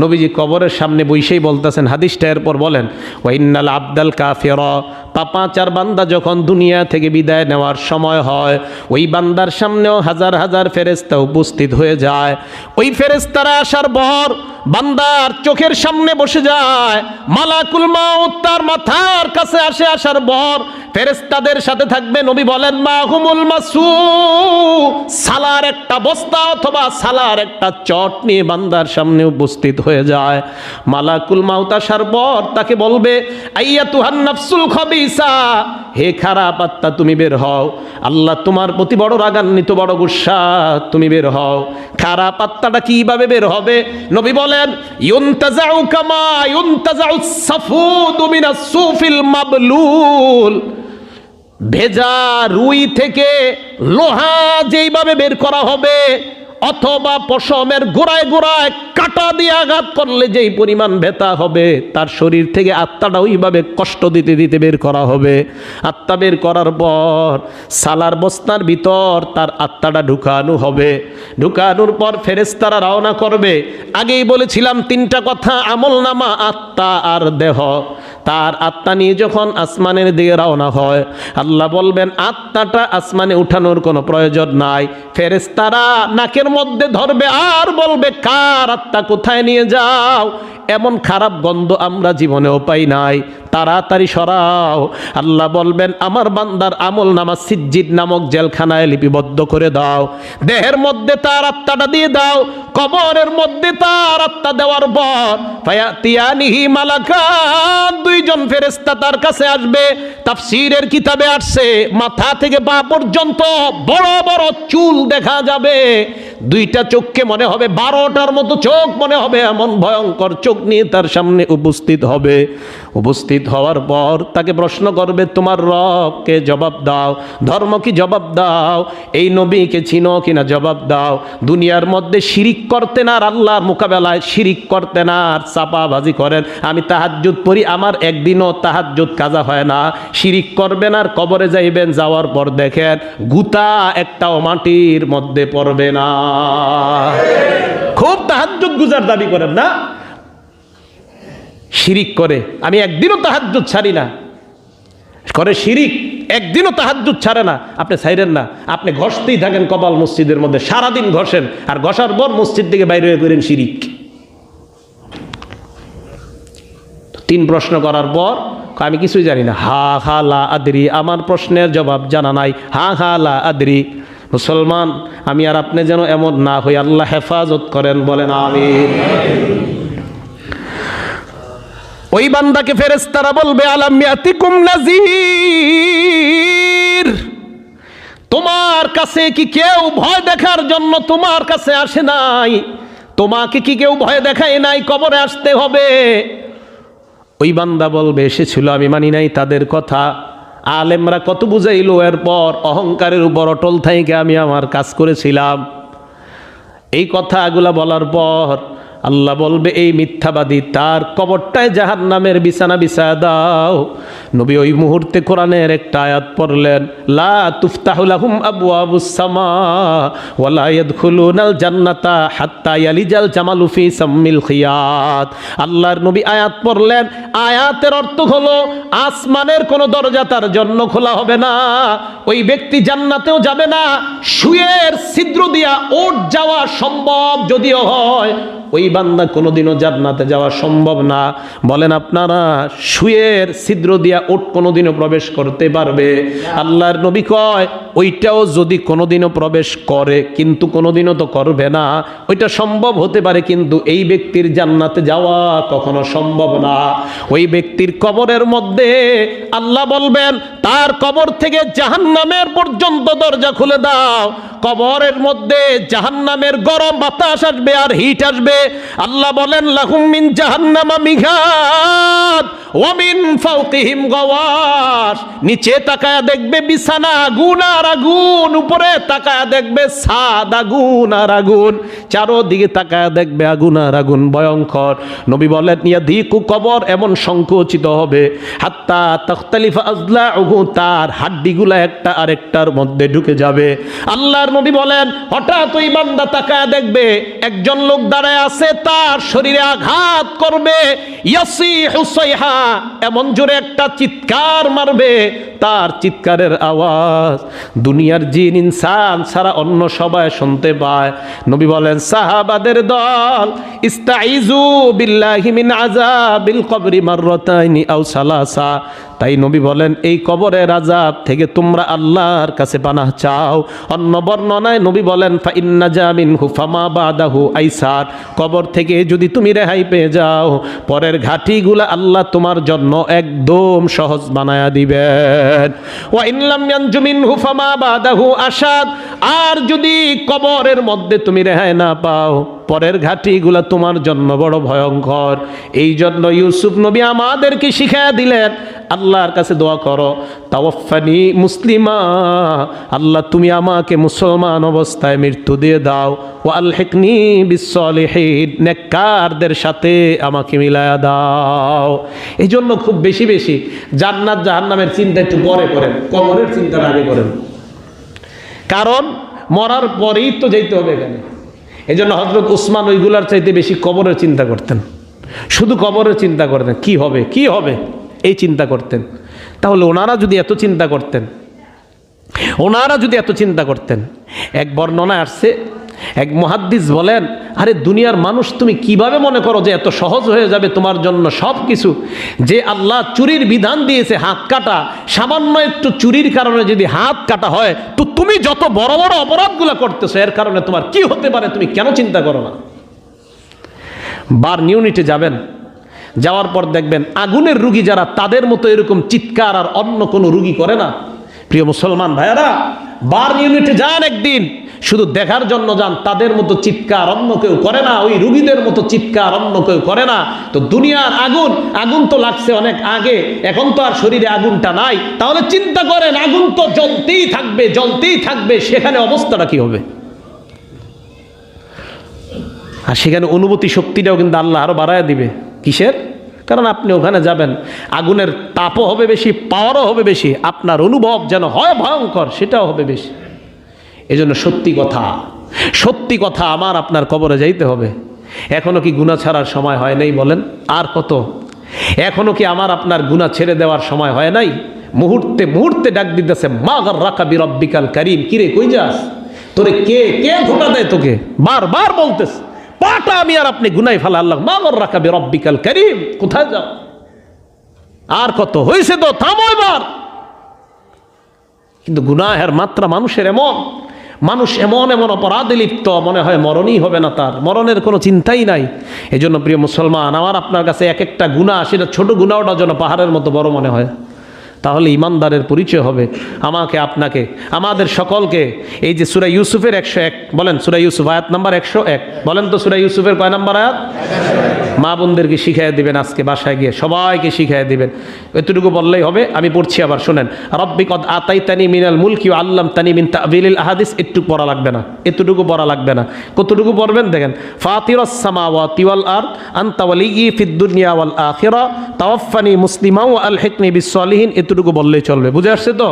নবীজি কবরের সামনে বইসেই বলতেছেন, হাদিসটা এরপর বলেন ওয়াইনাল আবদাল কাফের পাপাচার বান্দা যখন দুনিয়া থেকে বিদায় নেওয়ার সময় হয়, ওই বান্দার সামনেও হাজার হাজার ফেরেস্তা উপস্থিত হয়ে যায়। ওই ফেরেস্তারা আসার পর বান্দার চোখের সামনে বসে যায়, মালাকুল মাউত তার মাথার কাছে আসে, আসার পর ফেরেস্তাদের সাথে থাকবে নবী বলেন মাহুমুল মাসু সালার একটা বস্তা অথবা সালার একটা চট নিয়ে বান্দার সামনে উপস্থিত হয়ে যায়। মালাকুল মাউত আসার পর তাকে বলবে আইয়া তুহান নাফসুল খবিসা হে খারাপ আত্মা, তুমি বের হও। আল্লাহ তোমার প্রতি বড় রাগান্বিত, বড় গুসা, তুমি বের হও। খারাপ আত্মাটা কীভাবে বের হবে? নবী বলেন, ইউনতাজাউ কামা ইউনতাজাউ সাফুদু মিনাস সুফিল মাবলুল ভেজা রুই থেকে লোহা যেইভাবে বের করা হবে, অথবা পশমের গোড়ায় গোড়ায় কাটা দিয়ে আঘাত করলে যেই পরিমাণ ব্যথা হবে, তার শরীর থেকে আত্মাটা ওইভাবে কষ্ট দিতে দিতে বের করা হবে। আত্মা বের করার পর সালার বস্তার ভিতর তার আত্মাটা ঢুকানো হবে। ঢুকানোর পর ফেরেস্তারা রওনা করবে। আগেই বলেছিলাম তিনটা কথা আমল নামা আত্মা আর দেহ। তার আত্মা নিয়ে যখন আসমানের দিকে রওনা হয়, আল্লাহ বলবেন, আত্মাটা আসমানে উঠানোর কোনো প্রয়োজন নাই। ফেরেস্তারা নাকের মধ্যে ধরবে আর বলবে, কার আত্মা কোথায় নিয়ে যাও? এমন খারাপ গন্ধ আমরা জীবনেও পাই নাই। তাড়াতাড়ি সরাও। আল্লাহ বলবেন, আমার বান্দার আমল নামা সিজ্জিদ নামক জেলখানায় লিপিবদ্ধ করে দাও। দেহের মধ্যে তার আত্মাটা দিয়ে দাও, কবরের মধ্যে তার আত্মা দেওয়ার পর ফায়াতিয়ানিহি মালাকান, দুইজন ফেরেশতা তার কাছে আসবে, তাফসীরের কিতাবে আসছে, মাথা থেকে পা পর্যন্ত বড় বড় চুল দেখা যাবে। দুইটা চোখকে মনে হবে, বারোটার মতো চোখ মনে হবে, এমন ভয়ঙ্কর চোখ নিয়ে তার সামনে উপস্থিত হবে। উপস্থিত হওয়ার পর তাকে প্রশ্ন করবে, তোমার রবকে জবাব দাও? ধর্ম কি জবাব দাও? এই নবীকে চিনো কিনা জবাব দাও? দুনিয়ার মধ্যে শিরিক করতেন আর আল্লাহর মোকাবেলায় শিরিক করতেন আর চাপাবাজি করেন। আমি তাহাজ্জুদ পড়ি, আমার একদিনও তাহাজ্জুদ কাজা হয় না। শিরিক করবেন আর কবরে যাইবেন, যাওয়ার পর দেখেন গুতা একটাও মাটির মধ্যে পড়বে না। খুব তাহাজ্জুদ গুজার দাবি করেন না? শিরিক করে। আমি একদিনও তাহাজ্জুদ ছাড়ি না। করে শিরিক, একদিনও তাহাজ্জুদ ছাড়ে না। আপনি ছাইরেন না। আপনি ঘষতেই থাকেন কপাল মসজিদের মধ্যে। সারাদিন ঘষেন। আর ঘষার পর মসজিদ থেকে বাইরে হয়ে করেন শিরিক। তিন প্রশ্ন করার পর আমি কিছুই জানি না। হা হা লা আদরি, আমার প্রশ্নের জবাব জানা নাই। হা হা লা আদরি মুসলমান, আমি আর আপনি যেন এমন না হই। আল্লাহ হেফাজত করেন, বলেন আমি ওই বান্দাকে ফেরেস্তারা বলবে নাজির তোমার কাছে কি কেউ ভয় দেখার জন্য তোমার কাছে আসে নাই? তোমাকে কি কেউ ভয় দেখায় নাই? কবরে আসতে হবে। ওই বান্দা বলবে, এসেছিল, আমি মানি নাই তাদের কথা। আলেমরা কত বুঝাইল? এরপর অহংকারের উপর অটল থেকে আমি আমার কাজ করেছিলাম। এই কথাগুলা বলার পর আল্লাহ বলবে, এই মিথ্যাবাদী, তার কবরটায় জাহান নামের বিছানা বিছা দাও। নবী ওই মুহূর্তে কোরআনের একটা আয়াত পড়লেন, লা তুফতাহুলাহুম আবু আবু সামা ওয়ালা ইয়াদখুলুনাল জান্নাতা হাত্তা ইয়ালিজাল জামালু ফি সাম্মিল খিয়াত। আল্লাহর নবী আয়াত পড়লেন, আয়াতের অর্থ হলো আসমানের কোনো দরজা তার জন্য খোলা হবে না, ওই ব্যক্তি জান্নাতেও যাবে না শুয়ের ছিদ্র দিয়া ওট যাওয়া সম্ভব যদিও হয়, ওই বান্দা কোনোদিনও জান্নাতে যাওয়া সম্ভব না। বলেন আপনারা শুয়ের ছিদ্র দিয়া ওট কোনোদিনও প্রবেশ করতে পারবে। আল্লাহর নবী কয় ওইটাও যদি কোনোদিনও প্রবেশ করে, কিন্তু কোনোদিনও তো করবে না। ওইটা সম্ভব হতে পারে, কিন্তু এই ব্যক্তির জান্নাতে যাওয়া কখনো সম্ভব না। ওই ব্যক্তির কবরের মধ্যে আল্লাহ বলবেন, তার কবর থেকে জাহান্নামের পর্যন্ত দরজা খুলে দাও। কবরের মধ্যে জাহান্নামের গরম বাতাস আসবে আর হিট আসবে। আল্লাহ বলেন, লাহুম মিন জাহান্নামা মিঘাত ওমিন মিন ফাওকিহিম গাওয়াশ। নিচে তাকায়া দেখবে বিছানা গুণ আর আগুন উপরে তাকায় দেখবে সাদ আগুন আর আগুন চারোদিকে তাকায় দেখবে আগুন আর আগুন ভয়ঙ্কর। নবী বলেন ইয়া দিকু কবর এমন সংকুচিত হবে, হাত্তা তখতালিফা আজলা তার হাড্ডিগুলা একটা আরেকটার মধ্যে ঢুকে যাবে। আল্লাহর নবী বলেন, হঠাৎ ওই বান্দা তাকায় দেখবে, একজন লোক দাঁড়ায় আছে, তার শরীরে আঘাত করবে ইয়াসি হুসাইহা এমন জোরে একটা চিৎকার মারবে, তার চিৎকারের আওয়াজ। দুনিয়ার জিন ইনসান সারা অন্য সবাই শুনতে পায়। নবী বলেন, সাহাবাদের দল ইস্তাইজু বিল্লাহি মিন আযাবিল কবরি মাররাতাইনি আও সালাসা। তাই নবী বলেন, এই কবরের আযাব থেকে তোমরা আল্লাহর কাছে পানাহ চাও। অন্য বর্ণনায় নবী বলেন হুফামা আইসার। কবর থেকে যদি তুমি রেহাই পেয়ে যাও, পরের ঘাটিগুলা আল্লাহ তোমার জন্য একদম সহজ বানায়া দিবেন। ওয়া ইনলাম ইয়ানজু মিনহু ফামা বাদাহু আসাদ আর যদি কবরের মধ্যে তুমি রেহাই না পাও পরের ঘাটিগুলা তোমার জন্য বড় ভয়ঙ্কর। এই জন্য ইউসুফ নবী আমাদেরকে শিখাইয়া দিলেন, আল্লাহর কাছে দোয়া করো তাওয়াফানি মুসলিমা, আল্লাহ তুমি আমাকে মুসলমান অবস্থায় মৃত্যু দিয়ে দাও ও আলহেকনি বিশ্বলিহীন সাথে আমাকে মিলায়া দাও। এই জন্য খুব বেশি বেশি জান্নাত জাহান্নামের চিন্তা একটু পরে করেন, কবরের চিন্তার আগে করেন। কারণ মরার পরেই তো যেতে হবে এখানে। এই জন্য হজরত উসমান ওইগুলার চাইতে বেশি কবরের চিন্তা করতেন। শুধু কবরের চিন্তা করতেন, কি হবে কি হবে? এই চিন্তা করতেন। তাহলে ওনারা যদি এত চিন্তা করতেন, ওনারা যদি এত চিন্তা করতেন, এক বর্ণনা আসছে এক মহাদ্দিস বলেন, আরে দুনিয়ার মানুষ তুমি কীভাবে মনে করো যে এত সহজ হয়ে যাবে তোমার জন্য সব কিছু? যে আল্লাহ চুরির বিধান দিয়েছে হাত কাটা, সামান্য একটু চুরির কারণে যদি হাত কাটা হয়, তো তুমি যত বড় বড় অপরাধগুলো করতেছো, এর কারণে তোমার কি হতে পারে তুমি কেন চিন্তা করো না? বার ইউনিটে যাবেন, যাওয়ার পর দেখবেন আগুনের রুগী যারা তাদের মতো এরকম চিৎকার আর অন্য কোনো রুগী করে না। প্রিয় মুসলমান ভাইয়ারা, বার ইউনিটে যান একদিন। শুধু দেখার জন্য যান, তাদের মতো চিৎকার অন্য কেউ করে না, ওই রুগীদের মতো চিৎকার অন্য কেউ করে না। তো দুনিয়ার আগুন আগুন তো লাগছে অনেক আগে, এখন তো আর শরীরে আগুনটা নাই। তাহলে চিন্তা করেন, আগুন তো জ্বলতেই থাকবে জ্বলতেই থাকবে, সেখানে অবস্থাটা কি হবে? আর সেখানে অনুভূতি শক্তিটাও কিন্তু আল্লাহ আরও বাড়ায় দিবে। কিসের? কারণ আপনি ওখানে যাবেন, আগুনের তাপও হবে বেশি পাওয়ারও হবে বেশি, আপনার অনুভব যেন হয় ভয়ঙ্কর, সেটাও হবে বেশি। এজন্য সত্যি কথা সত্যি কথা আমার আপনার কবরে যাইতে হবে। এখনও কি গুণা ছাড়ার সময় হয় নাই বলেন? আর কত? এখনও কি আমার আপনার গুণা ছেড়ে দেওয়ার সময় হয় নাই? মুহূর্তে মুহূর্তে ডাক দিতেছে, মা গর রাখা বিরব্বিকাল করিম কিরে কই যাস? তোরে কে কে ধোকা দেয় তোকে? বারবার বলতেছে, পাটা আমি আর আপনি গুনাই ফেলা আল্লাহ মাগর রাখাবে রব্বিকাল করিম, কোথায় যাও? আর কত? হয়েছে তো, থামো এবার। কিন্তু গুনাহের মাত্রা মানুষের এমন মানুষ এমন এমন অপরাধে লিপ্ত, মনে হয় মরণই হবে না তার। মরণের কোনো চিন্তাই নাই। এই জন্য প্রিয় মুসলমান, আমার আপনার কাছে এক একটা গুণা, সেটা ছোট গুণাওটা যেন পাহাড়ের মতো বড় মনে হয়। তাহলে ইমানদারের পরিচয় হবে। আমাকে, আপনাকে, আমাদের সকলকে, এই যে সুরা ইউসুফের একশো এক, বলেন সুরা ইউসুফ, আয়াত নাম্বার একশো এক। বলেন তো সুরা ইউসুফের কয় নাম্বার আয়াত? মা বোনদেরকে শিখাই দিবেন আজকে বাসায় গিয়ে, সবাইকে শিখাই দিবেন। এতটুকু বললেই হবে, আমি পড়ছি আবার, শোনেন। রব্বি কদ আতাই তানি মিনাল মুলকি ও আল্লাম তানি মিন তাবিল আহাদিস একটু পড়া লাগবে না, এতটুকু পড়া লাগবে না। কতটুকু পড়বেন? দেখেন, ফাতিরস সামাওয়াতি ওয়াল আরদ, আনতা ওয়ালিয়্যি ফিদ ওয়াল আখিরা, তাওয়াফফানি মুসলিমা ওয়া আলহিকনি বিস সলিহিন, এতটুকু বললেই চলবে। বুঝে আসছে তো?